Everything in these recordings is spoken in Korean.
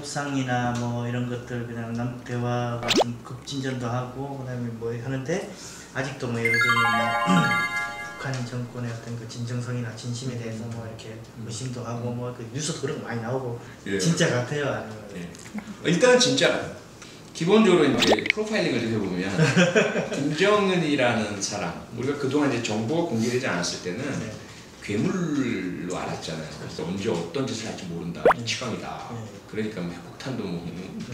협상이나 뭐 이런 것들 그냥 남 대화가 좀 급진전도 하고 그다음에 뭐 하는데 아직도 뭐 예를 들면 뭐 북한 정권의 어떤 그 진정성이나 진심에 대해서 뭐 이렇게 의심도 하고 뭐 그 뉴스도 그런 거 많이 나오고 예. 진짜 같아요. 아니면 예. 일단은 진짜 기본적으로 이제 프로파일링을 해보면 김정은이라는 사람 우리가 그동안 이제 정보가 공개되지 않았을 때는 네. 괴물로 알았잖아요. 그래서 언제 어떤 짓을 할지 모른다. 치광이다. 네. 그러니까 뭐 핵폭탄도 뭐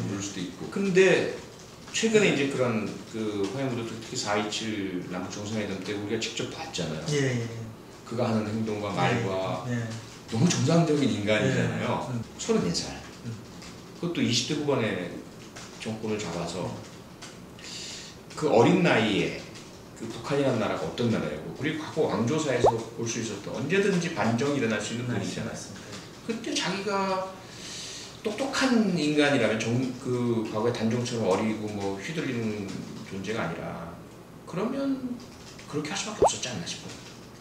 모를 수도 있고. 근데 최근에 이제 그런 그 화해무도 특히 4.27 남북 정상회담 때 우리가 직접 봤잖아요. 예, 예. 그가 하는 행동과 말과 예. 너무 정상적인 인간이잖아요. 음. 34살. 음. 그것도 20대 후반에 정권을 잡아서 그 어린 나이에 그 북한이라는 나라가 어떤 나라였고 그리고 과거 왕조사에서 볼 수 있었던 언제든지 반정이 일어날 수 있는 분이잖아요. 맞습니다. 그때 자기가 똑똑한 인간이라면 정, 그 과거의 단종처럼 어리고 뭐 휘둘리는 존재가 아니라 그러면 그렇게 할 수밖에 없었지 않나 싶어요.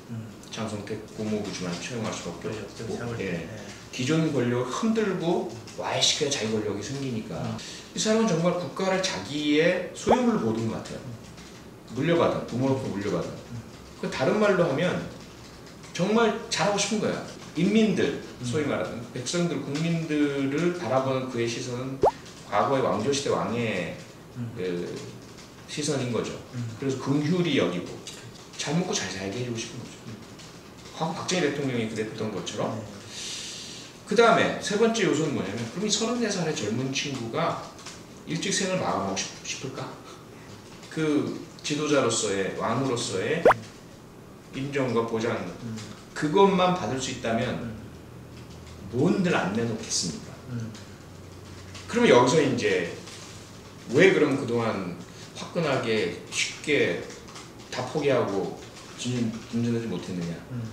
음. 장성택 고모부지만 채용할 수밖에 그렇죠. 세월 때. 예. 예. 기존 권력을 흔들고 와해시켜야 자기 권력이 생기니까 음. 이 사람은 정말 국가를 자기의 소유물로 보는 것 같아요. 물려받은 부모로부터 물려받은. 그 다른 말로 하면 정말 잘하고 싶은 거야. 인민들 소위 말하는 백성들 국민들을 바라보는 그의 시선은 과거의 왕조 시대 왕의 음. 그 시선인 거죠. 음. 그래서 긍휼히 여기고 잘 먹고 잘 살게 해주고 싶은 거죠. 과거 박정희 대통령이 그랬던 것처럼 네. 그 다음에 세 번째 요소는 뭐냐면 그럼 이 34살의 젊은 친구가 일찍 생을 마감하고 싶, 싶을까? 그 지도자로서의 왕으로서의 인정과 보장 음. 그것만 받을 수 있다면 음. 뭔들 안 내놓겠습니까? 음. 그러면 여기서 이제 왜 그럼 그동안 화끈하게 쉽게 다 포기하고 진- 진전하지 못했느냐? 음.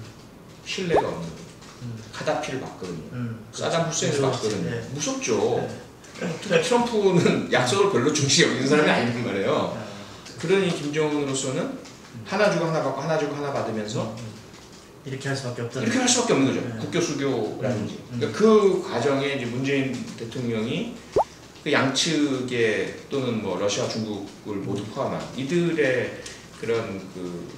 신뢰가 없는 거예요. 음. 카다피를 봤거든요. 음. 사담 후세인을. 봤거든요. 네. 무섭죠. 특히 트럼프는 약속을 별로 중시 여기는 사람이 아니란 말이에요. 아. 그러니 김정은으로서는 하나 주고 하나 받고 하나 주고 하나 받으면서 음. 이렇게 할 수밖에 없다. 이렇게 할 수밖에 없는 거죠. 네. 국교 수교라든지. 음. 그러니까 그 과정에 이제 문재인 대통령이 그 양측의 또는 뭐 러시아, 중국을 모두 포함한 이들의 그런 그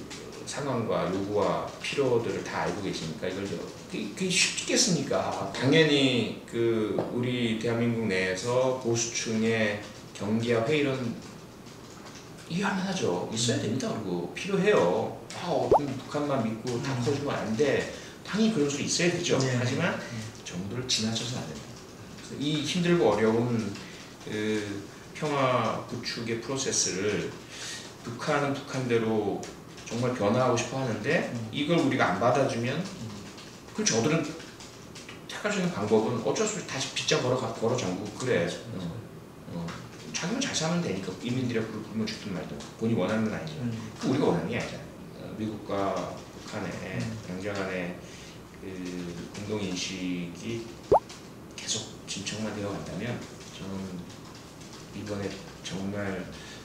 상황과 요구와 필요들을 다 알고 계시니까 이걸 저- 그게 쉽겠습니까? 당연히 그 우리 대한민국 내에서 보수층의 경계와 회의는 이해할 만하죠. 있어야 됩니다. 그리고 필요해요. 아, 어, 북한만 믿고 다 음. 퍼주면 안 돼. 당연히 그런 수 있어야 되죠. 네. 하지만 정도를 지나쳐서는 안 됩니다. 이 힘들고 어려운 그 평화 구축의 프로세스를 북한은 북한대로 정말 변화하고 싶어 하는데 음. 이걸 우리가 안 받아주면 그 저들은 택할 수 있는 방법은 어쩔 수 없이 다시 빗장 걸어 가- 걸어 잠그고 그래. 어, 어. 자기만 잘 살면 되니까 이민들의 굶- 굶어 죽든 말든 본인이 원하는 건 아니죠. 음. 그 우리가 원하는 게 아니잖아요. 어, 미국과 북한의 음. 양자 간의 그 공동 인식이 계속 진척만 되어 간다면 저는 이번에 정말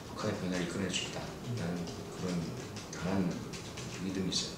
북한의 변화를 이끌어낼 수 있다라는 그런 강한 믿음이 있어요.